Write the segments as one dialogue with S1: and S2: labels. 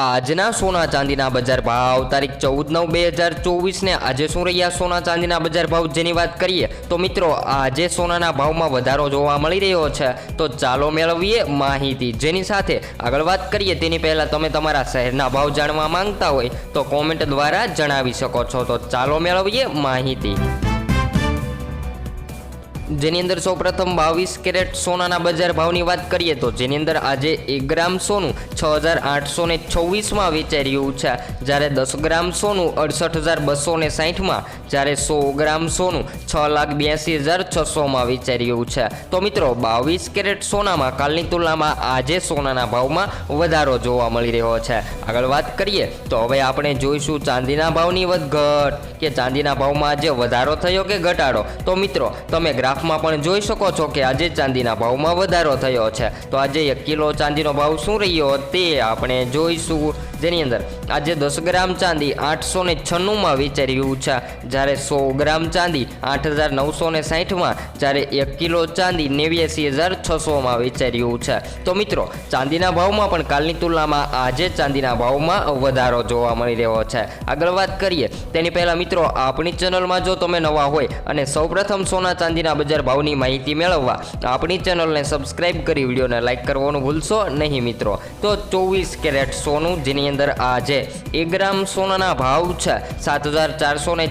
S1: આજના સોના ચાંદીના બજાર ભાવ, તારીખ ચૌદ નવ બે હજાર ચોવીસને આજે શું રહ્યા સોના ચાંદીના બજાર ભાવ જેની વાત કરીએ તો મિત્રો આજે સોનાના ભાવમાં વધારો જોવા મળી રહ્યો છે. તો ચાલો મેળવીએ માહિતી. જેની સાથે આગળ વાત કરીએ તેની પહેલાં તમે તમારા શહેરના ભાવ જાણવા માંગતા હોય તો કોમેન્ટ દ્વારા જણાવી શકો છો. તો ચાલો મેળવીએ માહિતી. જેની અંદર સૌપ્રથમ બાવીસ કેરેટ સોનાના બજાર ભાવની વાત કરીએ તો જેની અંદર આજે એક ગ્રામ સોનું છ હજાર આઠસો ને છવ્વીસમાં વેચાઈ રહ્યું છે. જ્યારે દસ ગ્રામ સોનું અડસઠ હજાર બસો ને સાહીઠમાં, જ્યારે સો ગ્રામ સોનું છ લાખ બ્યાસી હજાર છસોમાં વેચાઈ રહ્યું છે. તો મિત્રો, બાવીસ કેરેટ સોનામાં કાલની તુલનામાં આજે સોનાના ભાવમાં વધારો જોવા મળી રહ્યો છે. આગળ વાત કરીએ તો હવે આપણે જોઈશું ચાંદીના ભાવની વધઘટ. કે ચાંદીના ભાવમાં આજે વધારો થયો કે ઘટાડો? તો મિત્રો, તમે ગ્રાફમાં પણ જોઈ શકો છો કે આજે ચાંદીના ભાવમાં વધારો થયો છે. તો આજે એક કિલો ચાંદીનો ભાવ શું રહ્યો તે આપણે જોઈશું. જેની અંદર આજે દસ ગ્રામ ચાંદી આઠસો ને છન્નુંમાં વેચાઈ રહ્યું છે. જ્યારે સો ગ્રામ ચાંદી આઠ હજાર નવસો ને સાહીઠમાં જ્યારે એક કિલો ચાંદી નેવ્યાસી હજાર છસોમાં વેચાઈ રહ્યું છે. તો મિત્રો, ચાંદીના ભાવમાં પણ કાલની તુલનામાં આજે ચાંદીના ભાવમાં વધારો જોવા મળી રહ્યો છે. આગળ વાત કરીએ. તેની પહેલાં મિત્રો આપણી ચેનલમાં જો તમે નવા હોય અને સૌપ્રથમ સોના ચાંદીના બજાર ભાવની માહિતી મેળવવા આપણી ચેનલને સબસ્ક્રાઇબ કરી વિડીયોને લાઇક કરવાનું ભૂલશો નહીં મિત્રો. તો ચોવીસ કેરેટ સોનું, જેની અંદર આજે એક ગ્રામ સોનાના ભાવ છે સાત હજાર ચારસો ને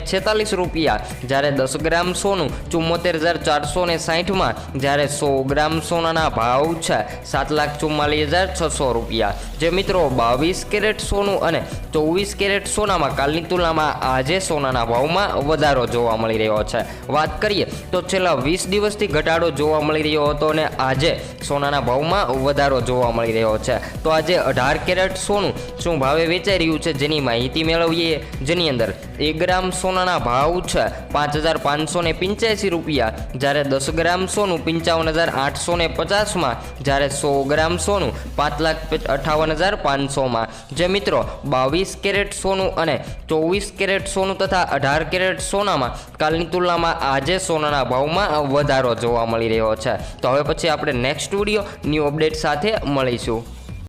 S1: રૂપિયા. જ્યારે દસ ગ્રામ સોનું ચુમ્મોતેર હજાર ચારસો ને સાહીઠમાં જ્યારે સો ગ્રામ સોનાના ભાવ છે સાત લાખ ચુમ્માલીસ હજાર છસો રૂપિયા. જે મિત્રો, બાવીસ કેરેટ સોનું અને ચોવીસ કેરેટ સોનામાં કાલની તુલનામાં આજે સોનાના ભાવમાં વધારો જોવા મળી રહ્યો છે. વાત કરીએ તો છેલ્લા વીસ દિવસથી ઘટાડો જોવા મળી રહ્યો હતો અને આજે સોનાના ભાવમાં વધારો જોવા મળી રહ્યો છે. તો આજે અઢાર કેરેટ સોનું શું ભાવે વેચાઈ રહ્યું છે જેની માહિતી મેળવીએ? જેની અંદર એક ગ્રામ સોનાના ભાવ છે પાંચ હજાર પાંચસો ને પંચ્યાસી રૂપિયા, જ્યારે દસ ગ્રામ સોનું પંચાવન હજાર આઠસો ને પચાસમાં, જ્યારે સો ગ્રામ સોનું પાંચ લાખ અઠાવન હજાર પાંચસોમાં. જે મિત્રો, બાવીસ કેરેટ સોનું અને ચોવીસ કેરેટ સોનું તથા અઢાર કેરેટ સોનામાં. કાલની તુલનામાં આજે સોનાના ભાવમાં વધારો જોવા મળી રહ્યો છે. તો હવે પછી આપણે નેક્સ્ટ વીડિયો ન્યૂ અપડેટ સાથે મળીશું.